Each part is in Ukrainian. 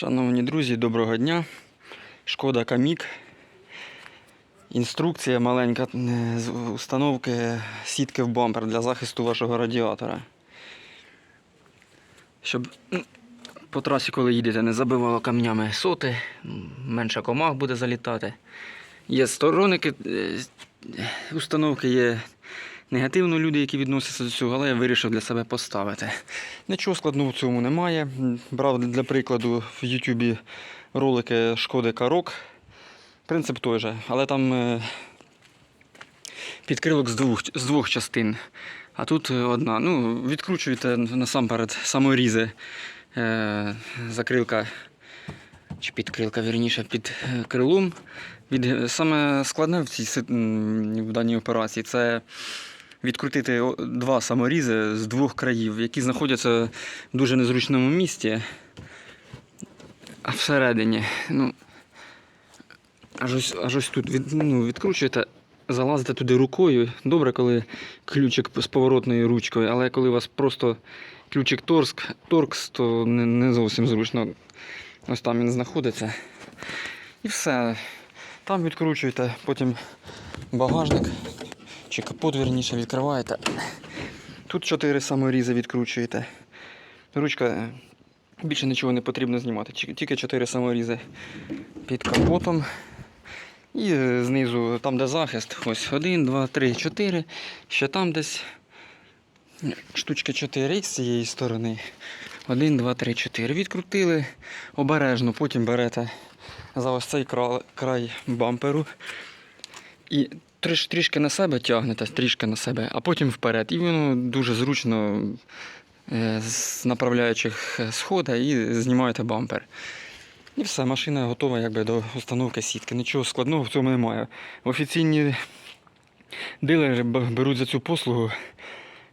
Шановні друзі, доброго дня. Шкода Камік. Інструкція маленька з установки сітки в бампер для захисту вашого радіатора. Щоб по трасі, коли їдете, не забивало камнями соти, менше комах буде залітати. Є сторонники е, установки, є негативно люди, які відносяться до цього, але я вирішив для себе поставити. Нічого складного в цьому немає. Брав для прикладу в Ютубі ролики Шкоди Карок. Принцип той же, але там е, підкрилок з двох, з двох частин. А тут одна. Ну, відкручуєте насамперед саморізи. Е, закрилка чи підкрилка, вірніше, під е, крилом. Від, саме складне в, цій, в даній операції це відкрутити два саморізи з двох країв, які знаходяться в дуже незручному місці. А всередині, ну, аж ось, аж ось тут від, ну, відкручуєте, залазите туди рукою. Добре, коли ключик з поворотною ручкою, але коли у вас просто ключик торкс, торкс то не, не зовсім зручно. Ось там він знаходиться. І все. Там відкручуєте, потім багажник чи капот, вірніше, відкриваєте. Тут чотири саморізи відкручуєте. Ручка е, більше нічого не потрібно знімати. Тільки чотири саморізи під капотом. І е, знизу, там, де захист, ось один, два, три, чотири. Ще там десь штучки 4 і з цієї сторони. Один, два, три, чотири. Відкрутили обережно, потім берете за ось цей край бамперу. І тріш, трішки на себе тягнете, трішки на себе, а потім вперед. І воно дуже зручно е, з направляючих е, сходить і знімаєте бампер. І все, машина готова якби, до установки сітки. Нічого складного в цьому немає. Офіційні дилери беруть за цю послугу.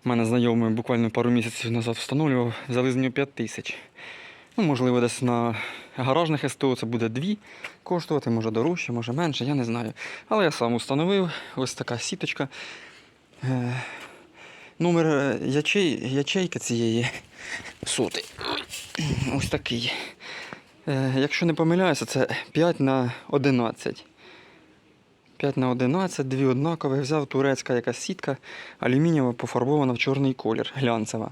У мене знайомий буквально пару місяців назад встановлював, взяли з нього 5 тисяч. Ну, можливо, десь на гаражних СТО це буде 2 коштувати, може дорожче, може менше, я не знаю. Але я сам установив, ось така сіточка. Е, Номер е, ячей, ячейки цієї соти. Ось такий. Е, Якщо не помиляюся, це 5 на 11. 5 на 11, дві однакові. Взяв турецька якась сітка, алюмінієва пофарбована в чорний колір, глянцева.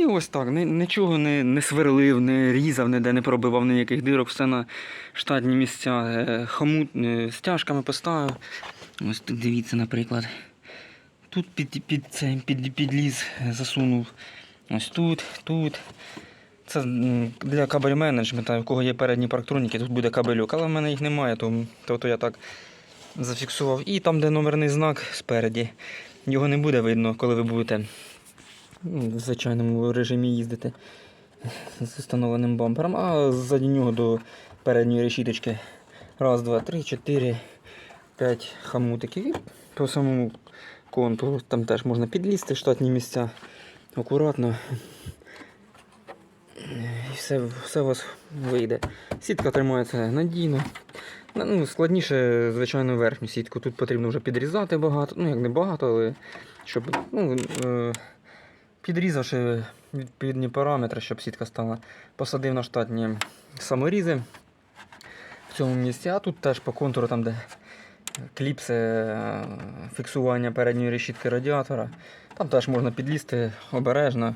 І ось так. Нічого не, не сверлив, не різав, ніде не пробивав ніяких дирок, все на штатні місця. Е, Хомут е, стяжками поставив. Ось тут дивіться, наприклад. Тут під, під, цей, під, підліз е, засунув. Ось тут, тут. Це для кабель менеджмента, у кого є передні парктроніки, тут буде кабелюк, але в мене їх немає, то, то, то я так зафіксував. І там, де номерний знак спереді, його не буде видно, коли ви будете ну, в звичайному режимі їздити з встановленим бампером, а ззаді нього до передньої решіточки. Раз, два, три, чотири, п'ять хамутиків. І по самому контуру там теж можна підлізти штатні місця. Акуратно. І все, все у вас вийде. Сітка тримається надійно. Ну, складніше, звичайно, верхню сітку. Тут потрібно вже підрізати багато. Ну, як не багато, але щоб ну, е, підрізавши відповідні параметри, щоб сітка стала, посадив на штатні саморізи в цьому місці, а тут теж по контуру, там, де кліпси е, фіксування передньої решітки радіатора, там теж можна підлізти обережно,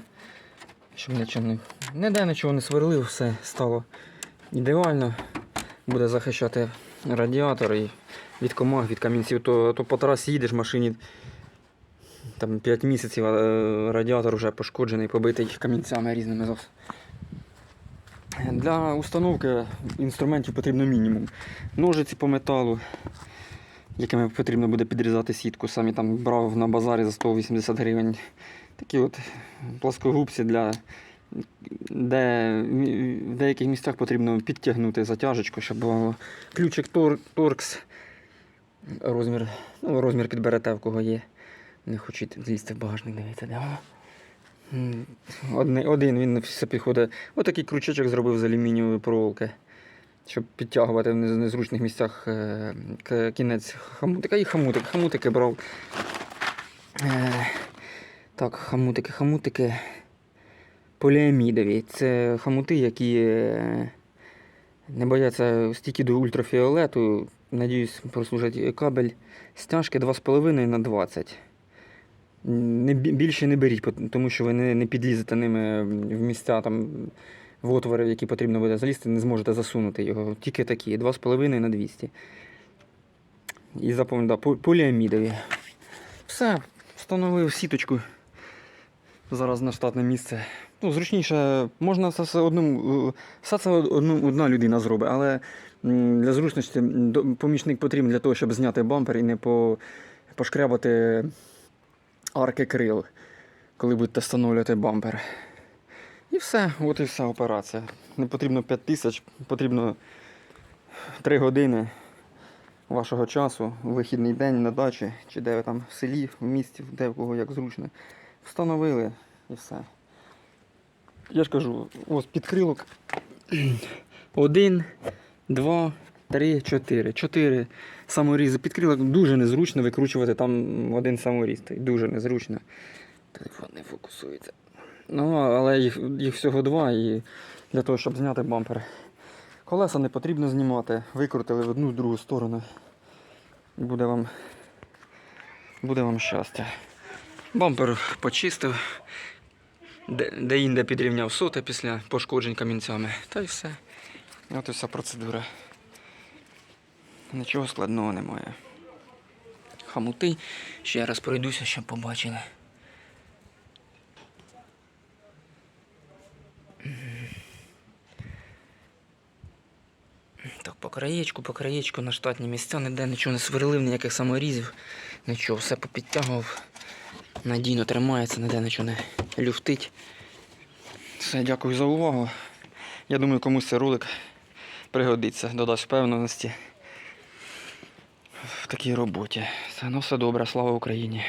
щоб нічого не, ніде нічого не сверлив, все стало ідеально. Буде захищати радіатор і від комах, від камінців, то, то по трасі їдеш машині там 5 місяців, е, радіатор вже пошкоджений, побитий камінцями різними зовсім. Для установки інструментів потрібно мінімум. Ножиці по металу, якими потрібно буде підрізати сітку. Самі там брав на базарі за 180 гривень. Такі от плоскогубці для де в деяких місцях потрібно підтягнути затяжечку, щоб було ключик тор, торкс. Розмір, ну, розмір підберете, в кого є. Не хочуть злізти в багажник, дивіться, де воно. Один, один він все підходить. Отакий крючечок зробив з алюмінієвої проволоки, щоб підтягувати в незручних місцях е, кінець хамутика. І хамутик. Хамутики брав. Е, так, хамутики, хамутики. поліамідові. Це хамути, які е, не бояться стільки до ультрафіолету. Надіюсь, прослужать кабель стяжки 2,5 на 20. Не, більше не беріть, тому що ви не, не підлізете ними в місця, там, в отвори, в які потрібно буде залізти, не зможете засунути його. Тільки такі, 2,5 на 200. І запам'ятаю, да, поліамідові. Все, встановив сіточку. Зараз на штатне місце. Ну, зручніше, можна все це одному, е, все це одна людина зробить, але для зручності помічник потрібен для того, щоб зняти бампер і не по, пошкрябати арки крил, коли будете встановлювати бампер. І все, от і вся операція. Не потрібно 5 тисяч, потрібно 3 години вашого часу, вихідний день на дачі, чи де ви там в селі, в місті, де в кого як зручно. Встановили і все. Я ж кажу, ось підкрилок. Один, два, три, чотири. Чотири саморізи підкрилок. Дуже незручно викручувати там один саморіз. Дуже незручно. Телефон не фокусується. Ну, але їх, їх всього два і для того, щоб зняти бампер. Колеса не потрібно знімати. Викрутили в одну в другу сторону. Буде вам, буде вам щастя. Бампер почистив, де, де інде підрівняв соти після пошкоджень камінцями. Та й все. От і вся процедура. Нічого складного немає. Хамути. Ще раз пройдуся, щоб побачили. Так, по краєчку, по краєчку на штатні місця, ніде нічого не сверлив, ніяких саморізів, нічого, все попідтягував. Надійно тримається, ніде нічого не люфтить. Все, дякую за увагу. Я думаю, комусь цей ролик пригодиться, додасть впевненості в такій роботі. Все, ну все добре, слава Україні.